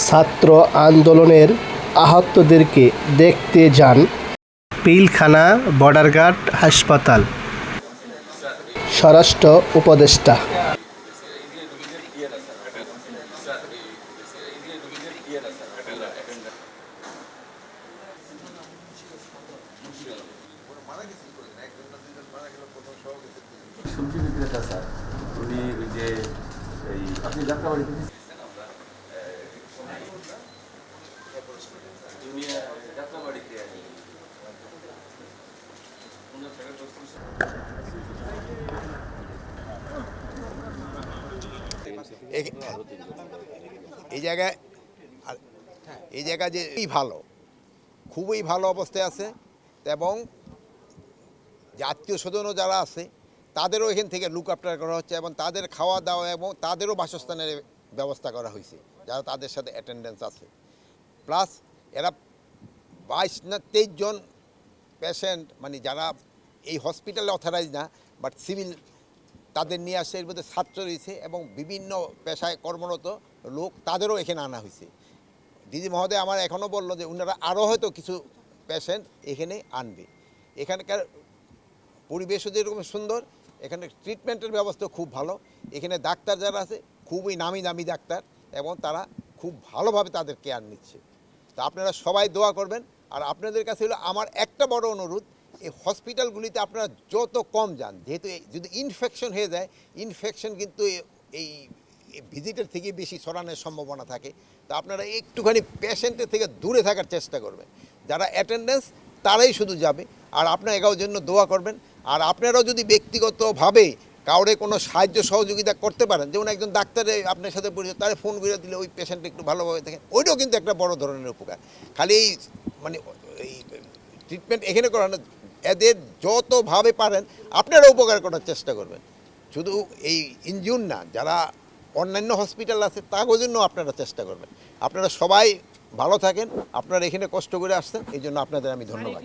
ছাত্র আন্দোলনের আহতদেরকে দেখতে যান। পিলখানা বর্ডার গার্ড হাসপাতাল। স্বরাষ্ট্র উপদেষ্টা। বিক্রেতা স্যার। উনি ওই যে এই আপনি এই- জায়গায় এই জায়গা যে ভালো, খুবই ভালো অবস্থায় আছে এবং যে আত্মীয় স্বজনও যারা আছে, তাদেরও এখান থেকে লুক আফটার করা হচ্ছে এবং তাদের খাওয়া দাওয়া এবং তাদেরও বাসস্থানের ব্যবস্থা করা হয়েছে, যারা তাদের সাথে অ্যাটেন্ডেন্স আছে। প্লাস এরা বাইশ না তেইশ জন পেশেন্ট মানে যারা এই হসপিটালে অথরাইজ না বাট সিভিল তাদের নিয়ে আসছে, এর মধ্যে ছাত্র রয়েছে এবং বিভিন্ন পেশায় কর্মরত লোক তাদেরও এখানে আনা হয়েছে। দিদি মহোদয় আমার এখনও বলল যে ওনারা আরও হয়তো কিছু পেশেন্ট এখানে আনবে। এখানকার পরিবেশও যেরকম সুন্দর, এখানে ট্রিটমেন্টের ব্যবস্থা খুব ভালো। এখানে ডাক্তার যারা আছে, খুবই নামি দামি ডাক্তার এবং তারা খুব ভালোভাবে তাদের কেয়ার নিচ্ছে। তা আপনারা সবাই দোয়া করবেন। আর আপনাদের কাছে হলো আমার একটা বড় অনুরোধ এই হসপিটালগুলিতে আপনারা যত কম যান, যেহেতু যদি ইনফেকশন হয়ে যায় ইনফেকশন কিন্তু এই ভিজিটের থেকে বেশি ছড়ানোর সম্ভাবনা থাকে। তা আপনারা একটুখানি পেশেন্টের থেকে দূরে থাকার চেষ্টা করবেন। যারা অ্যাটেন্ডেন্স তারাই শুধু যাবে। আর আপনার এগারোর জন্য দোয়া করবেন। আর আপনারাও যদি ব্যক্তিগতভাবে কাউরে কোনো সাহায্য সহযোগিতা করতে পারেন, যেমন একজন ডাক্তারে আপনার সাথে পরিচয় তারে ফোন করে দিলে ওই পেশেন্ট একটু ভালোভাবে দেখেন ওইটাও কিন্তু একটা বড় ধরনের উপকার। খালি এই মানে এই ট্রিটমেন্ট এখানে করানো এদের যতভাবে পারেন আপনারা উপকার করার চেষ্টা করবেন। শুধু এই ইঞ্জিন না যারা অন্যান্য হসপিটাল আছে তার জন্য আপনারা চেষ্টা করবেন। আপনারা সবাই ভালো থাকেন আপনারা এখানে কষ্ট করে আসছেন এই জন্য আপনাদের আমি ধন্যবাদ।